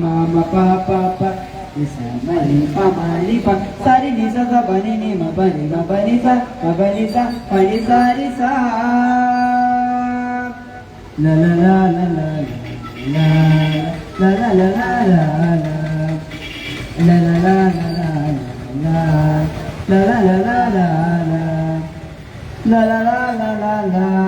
మామ పాప మరి పమని సరి నిజ బని ని మని మని సని సని సరి సా la la la la la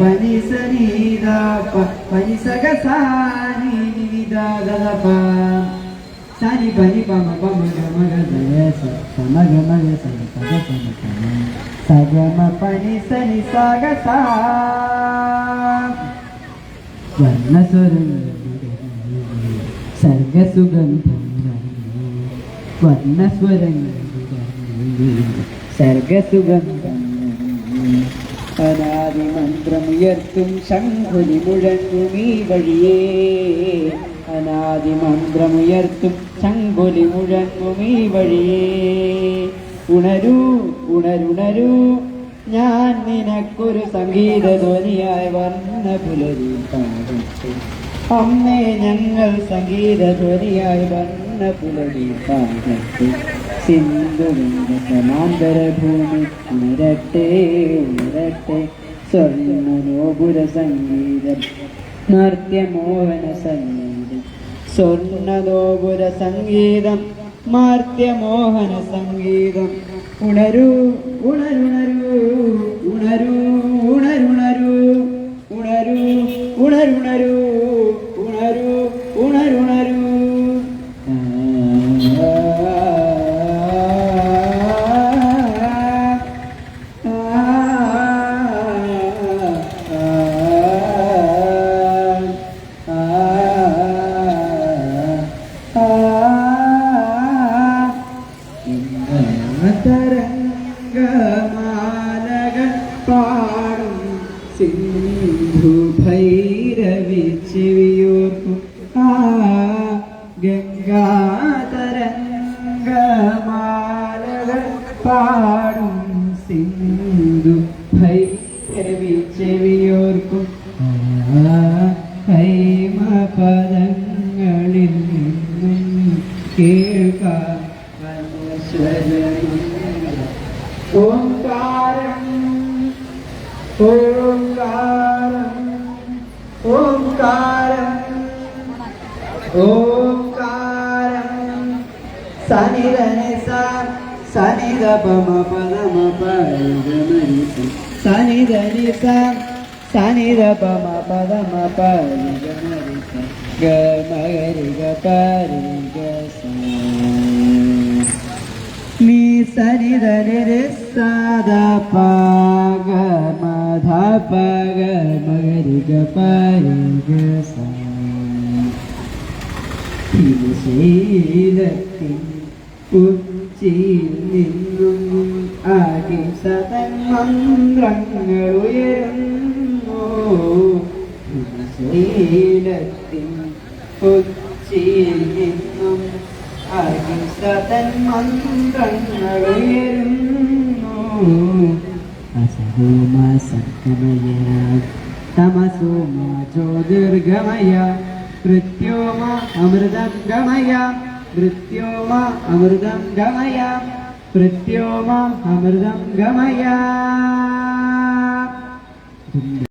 పని సరి పని సగ సాని వివిధ గలప சாரி பனி பாமா பாமா கம கதேச சம கம சனி பத சனி கம சகம பனி சனி சாகசா வர்ண சுரம் சர்க சுகந்தம் வர்ண ஸ்வரம் சர்க சுகந்தம் പരാതി മന്ത്രമുയർത്തും ശംഖുലി മുഴങ്ങും ഈ വഴിയേ അനാദി മന്ത്രമുയർത്തും ശംഖുലി മുഴങ്ങും ഈ വഴിയേ ഉണരൂ ഉണരുണരൂ. ഞാൻ നിനക്കൊരു സംഗീത ധ്വനിയായി വർണ പുലരി അമ്മേ ഞങ്ങൾ സംഗീത ധ്വനിയായി വർണ പുലരി സിന്ധുവിന്റെ സമാന്തര ഭൂമി ഉണരട്ടെ. ഉണരട്ടെ സ്വർണനോപുര സംഗീതം നൃത്യമോഹന സംഗീതം സ്വർണനോപുര സംഗീതം മാർത്യമോഹന സംഗീതം ഉണരൂ ഉണരുണരൂ ഉണരൂ. തരംഗമാലകൾ പാടും. സിന്ധു ഭൈരവി ചെവിയോർക്കും ആ ഗംഗാതരംഗമാലകൾ പാടും. സിന്ധു ഭൈരവി ചെവിയോർക്കും കൈമപദങ്ങളിൽ നിന്നും കേൾക്കാം. ஓங்காரம் ஓங்காரம் ஓங்காரம் ஓங்காரம். சனிதனை சார் சனித பம பதம பரிகமனிசு சனிதனி சார் சனித பம பதம பரிகமரிச கமகரிக பரிகசம் നീ സനിധനി സദ പാഗ മധ പഗ മകരിക പരിക ശീലത്തിൻ ഉച്ചിയിൽ നിന്നും അഹിംസതൻ മന്ത്രങ്ങൾ ഉയരുന്നു ശീലത്തിൻ ഉച്ചിയിൽ നിന്നും തൻ മന്ത്രങ്ങളുയരുന്നു അസഹോമ സത്യമയ തമസോമ ജ്യോതിർഗമയ കൃത്യോമ അമൃതം ഗമയ കൃത്യോമ അമൃതം ഗമയ കൃത്യോമ അമൃതം ഗമയ.